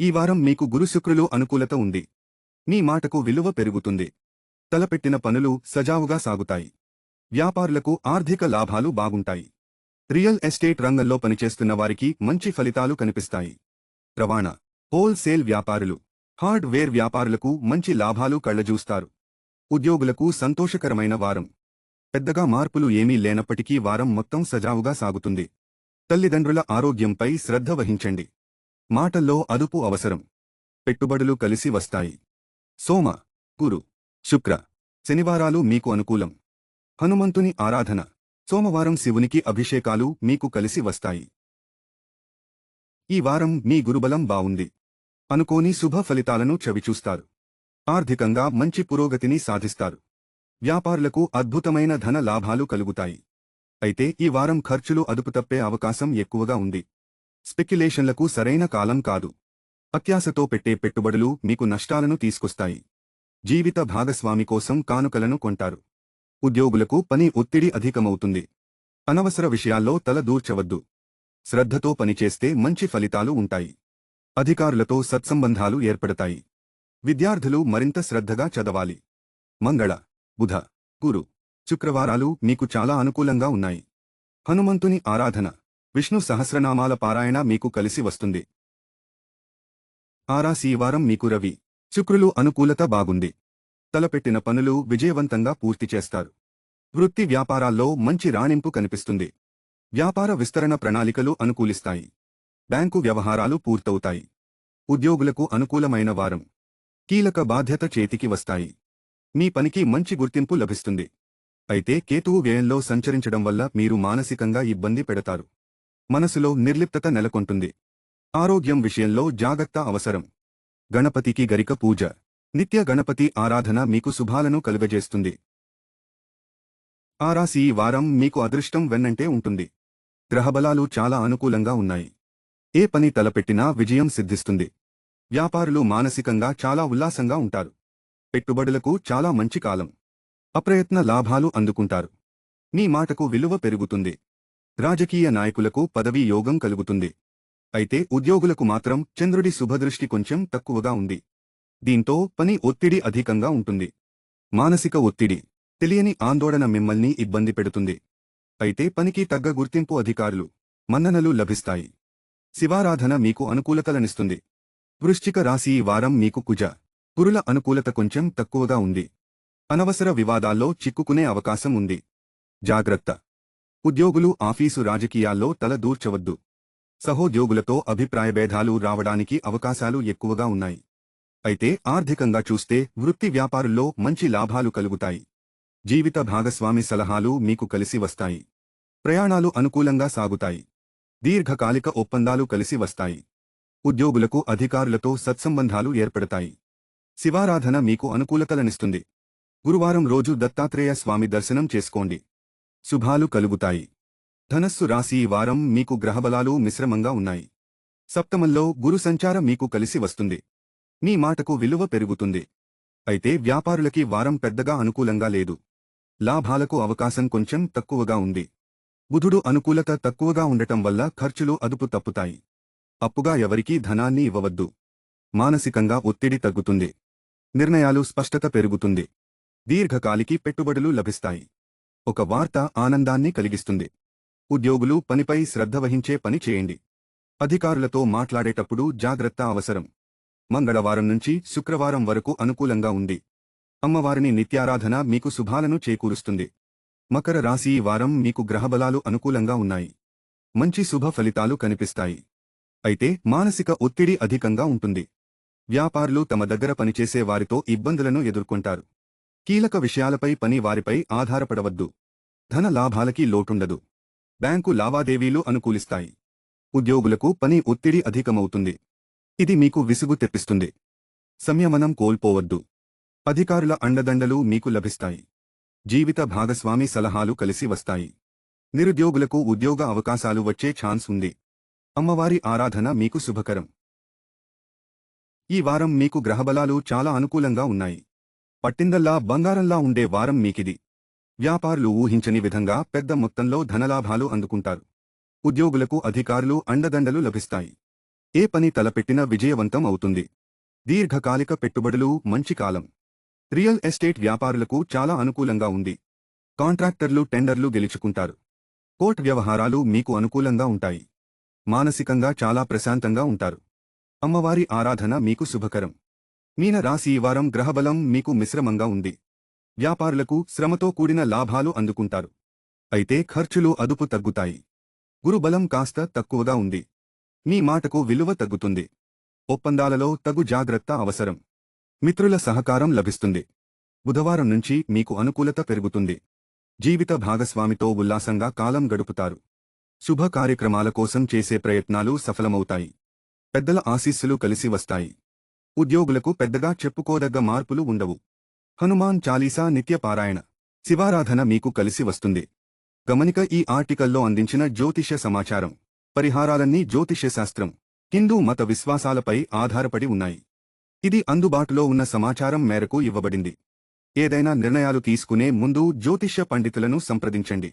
ఈ వారం మీకు గురుశుక్రులు అనుకూలత ఉంది. మీ మాటకు విలువ పెరుగుతుంది. తలపెట్టిన పనులు సజావుగా సాగుతాయి. వ్యాపారులకు ఆర్థిక లాభాలు బాగుంటాయి. రియల్ ఎస్టేట్ రంగంలో పనిచేస్తున్న వారికి మంచి ఫలితాలు కనిపిస్తాయి. రవాణా హోల్సేల్ వ్యాపారులు హార్డ్వేర్ వ్యాపారులకు మంచి లాభాలు కళ్ళజూస్తారు ఉద్యోగులకు సంతోషకరమైన వారం. పెద్దగా మార్పులు ఏమీ లేనప్పటికీ వారం మొత్తం సజావుగా సాగుతుంది. తల్లిదండ్రుల ఆరోగ్యంపై శ్రద్ధ వహించండి. మాటల్లో అదుపు అవసరం. పెట్టుబడులు కలిసి వస్తాయి. సోమ గురు శుక్ర శనివారాలు మీకు అనుకూలం. హనుమంతుని ఆరాధన. సోమవారం శివునికి అభిషేకాలు మీకు కలిసి వస్తాయి. ఈ వారం మీ గురుబలం బావుంది. అనుకోని శుభ ఫలితాలను చవిచూస్తారు. ఆర్థికంగా మంచి పురోగతిని సాధిస్తారు. వ్యాపారులకు అద్భుతమైన ధన లాభాలు కలుగుతాయి. అయితే ఈ వారం ఖర్చులు అదుపు తప్పే అవకాశం ఎక్కువగా ఉంది. స్పెక్యులేషన్లకు సరైన కాలం కాదు. అత్యాశతో పెట్టే పెట్టుబడులు మీకు నష్టాలను తీసుకొస్తాయి. జీవిత భాగస్వామి కోసం కానుకలను కొంటారు. ఉద్యోగులకు పని ఒత్తిడి అధికమవుతుంది. అనవసర విషయాల్లో తల దూర్చవద్దు. శ్రద్ధతో పనిచేస్తే మంచి ఫలితాలు ఉంటాయి. అధికారులతో సత్సంబంధాలు ఏర్పడతాయి. విద్యార్థులు మరింత శ్రద్ధగా చదవాలి. మంగళ బుధ గురు శుక్రవారాలు మీకు చాలా అనుకూలంగా ఉన్నాయి. హనుమంతుని ఆరాధన. విష్ణు సహస్రనామాల పారాయణ మీకు కలిసి వస్తుంది. ఆరాసి ఈ వారం మీకు రవి శుక్రులు అనుకూలత బాగుంది. తలపెట్టిన పనులు విజయవంతంగా పూర్తి చేస్తారు. వృత్తి వ్యాపారాల్లో మంచి రాణింపు కనిపిస్తుంది. వ్యాపార విస్తరణ ప్రణాళికలు అనుకూలిస్తాయి. బ్యాంకు వ్యవహారాలు పూర్తవుతాయి. ఉద్యోగులకు అనుకూలమైన వారం. కీలక బాధ్యత చేతికి వస్తాయి. మీ పనికి మంచి గుర్తింపు లభిస్తుంది. అయితే కేతువు వ్యయంలో సంచరించడం వల్ల మీరు మానసికంగా ఇబ్బంది పెడతారు. మనసులో నిర్లిప్తత నెలకొంటుంది. ఆరోగ్యం విషయంలో జాగ్రత్త అవసరం. గణపతికి గరిక పూజ. నిత్య గణపతి ఆరాధన మీకు శుభాలను కలుగజేస్తుంది. ఆరాసి ఈ వారం మీకు అదృష్టం వెన్నంటే ఉంటుంది. గ్రహబలాలు చాలా అనుకూలంగా ఉన్నాయి. ఏ పని తలపెట్టినా విజయం సిద్ధిస్తుంది. వ్యాపారులు మానసికంగా చాలా ఉల్లాసంగా ఉంటారు. పెట్టుబడులకు చాలా మంచి కాలం. అప్రయత్న లాభాలు అందుకుంటారు. మీ మాటకు విలువ పెరుగుతుంది. రాజకీయ నాయకులకు పదవీ యోగం కలుగుతుంది. అయితే ఉద్యోగులకు మాత్రం చంద్రుడి శుభదృష్టి కొంచెం తక్కువగా ఉంది. దీంతో పని ఒత్తిడి అధికంగా ఉంటుంది. మానసిక ఒత్తిడి తెలియని ఆందోళన మిమ్మల్ని ఇబ్బంది పెడుతుంది. అయితే పనికి తగ్గ గుర్తింపు అధికారులు మన్ననలు లభిస్తాయి. శివారాధన మీకు అనుకూలతలనిస్తుంది. వృశ్చిక రాశి ఈ వారం మీకు కుజ కురుల అనుకూలత కొంచెం తక్కువగా ఉంది. అనవసర వివాదాల్లో చిక్కుకునే అవకాశం ఉంది. జాగ్రత్త. ఉద్యోగులు ఆఫీసు రాజకీయాల్లో తల దూర్చవద్దు. సహోద్యోగులతో అభిప్రాయభేదాలు రావడానికి అవకాశాలు ఎక్కువగా ఉన్నాయి. అయితే ఆర్థికంగా చూస్తే వృత్తి వ్యాపారుల్లో మంచి లాభాలు కలుగుతాయి. జీవిత భాగస్వామి సలహాలు మీకు కలిసి వస్తాయి. ప్రయాణాలు అనుకూలంగా సాగుతాయి. దీర్ఘకాలిక ఒప్పందాలు కలిసి వస్తాయి. ఉద్యోగులకు అధికారులతో సత్సంబంధాలు ఏర్పడతాయి. శివారాధన మీకు అనుకూలతలనిస్తుంది. గురువారం రోజు దత్తాత్రేయ స్వామి దర్శనం చేసుకోండి. శుభాలు కలుగుతాయి. ధనస్సు రాశి ఈ వారం మీకు గ్రహబలాలు మిశ్రమంగా ఉన్నాయి. సప్తమంలో గురు సంచారం మీకు కలిసి వస్తుంది. మీ మాటకు విలువ పెరుగుతుంది. అయితే వ్యాపారులకి వారం పెద్దగా అనుకూలంగా లేదు. లాభాలకు అవకాశం కొంచెం తక్కువగా ఉంది. బుధుడు అనుకూలత తక్కువగా ఉండటం వల్ల ఖర్చులు అదుపు తప్పుతాయి. అప్పుగా ఎవరికీ ధనాన్ని ఇవ్వవద్దు. మానసికంగా ఒత్తిడి తగ్గుతుంది. నిర్ణయాలు స్పష్టత పెరుగుతుంది. దీర్ఘకాలికి పెట్టుబడులు లభిస్తాయి. ఒక వార్త ఆనందాన్ని కలిగిస్తుంది. ఉద్యోగులు పనిపై శ్రద్ధ వహించే పని చేయండి. అధికారులతో మాట్లాడేటప్పుడు జాగ్రత్త అవసరం. మంగళవారం నుంచి శుక్రవారం వరకు అనుకూలంగా ఉంది. అమ్మవారిని నిత్యారాధన మీకు శుభాలను చేకూరుస్తుంది. మకర రాశి ఈ వారం మీకు గ్రహబలాలు అనుకూలంగా ఉన్నాయి. మంచి శుభ ఫలితాలు కనిపిస్తాయి. అయితే మానసిక ఒత్తిడి అధికంగా ఉంటుంది. వ్యాపారులు తమ దగ్గర పనిచేసే వారితో ఇబ్బందులను ఎదుర్కొంటారు. కీలక విషయాలపై పని వారిపై ఆధారపడవద్దు. ధన లాభాలకి లోటుండదు. బ్యాంకు లావాదేవీలు అనుకూలిస్తాయి. ఉద్యోగులకు పని ఒత్తిడి అధికమవుతుంది. ఇది మీకు విసుగు తెప్పిస్తుంది. సంయమనం కోల్పోవద్దు. అధికారుల అండదండలు మీకు లభిస్తాయి. జీవిత భాగస్వామి సలహాలు కలిసి వస్తాయి. నిరుద్యోగులకు ఉద్యోగ అవకాశాలు వచ్చే ఛాన్స్ ఉంది. అమ్మవారి ఆరాధన మీకు శుభకరం. ఈ వారం మీకు గ్రహబలాలు చాలా అనుకూలంగా ఉన్నాయి. పట్టిందల్లా బంగారంలా ఉండే వారం మీకిది. వ్యాపారులు ఊహించని విధంగా పెద్ద మొత్తంలో ధనలాభాలు అందుకుంటారు. ఉద్యోగులకు అధికారులు అండదండలు లభిస్తాయి. ఏ పని తలపెట్టినా విజయవంతం అవుతుంది. దీర్ఘకాలిక పెట్టుబడులు మంచి కాలం. రియల్ ఎస్టేట్ వ్యాపారులకు చాలా అనుకూలంగా ఉంది. కాంట్రాక్టర్లు టెండర్లు గెలుచుకుంటారు. కోర్ట్ వ్యవహారాలు మీకు అనుకూలంగా ఉంటాయి. మానసికంగా చాలా ప్రశాంతంగా ఉంటారు. అమ్మవారి ఆరాధన మీకు శుభకరం. మీన రాశి వారం గ్రహబలం మీకు మిశ్రమంగా ఉంది. వ్యాపారులకు శ్రమతో కూడిన లాభాలు అందుకుంటారు. అయితే ఖర్చులు అదుపు తగ్గుతాయి. గురుబలం కాస్త తక్కువగా ఉంది. మీ మాటకు విలువ తగ్గుతుంది. ఒప్పందాలలో తగు జాగ్రత్త అవసరం. మిత్రుల సహకారం లభిస్తుంది. బుధవారం నుంచి మీకు అనుకూలత పెరుగుతుంది. జీవిత భాగస్వామితో ఉల్లాసంగా కాలం గడుపుతారు. శుభ కార్యక్రమాల కోసం చేసే ప్రయత్నాలు సఫలమవుతాయి. పెద్దల ఆశీస్సులు కలిసి వస్తాయి. ఉద్యోగులకు పెద్దగా చెప్పుకోదగ్గ మార్పులు ఉండవు. హనుమాన్ చాలీసా నిత్యపారాయణ శివారాధన మీకు కలిసి వస్తుంది. గమనిక ఈ ఆర్టికల్లో అందించిన జ్యోతిష సమాచారం. పరిహారాలన్నీ జ్యోతిష్యశాస్త్రం హిందూ మత విశ్వాసాలపై ఆధారపడి ఉన్నాయి. ఇది అందుబాటులో ఉన్న సమాచారం మేరకు ఇవ్వబడింది. ఏదైనా నిర్ణయాలు తీసుకునే ముందు జ్యోతిష్య పండితులను సంప్రదించండి.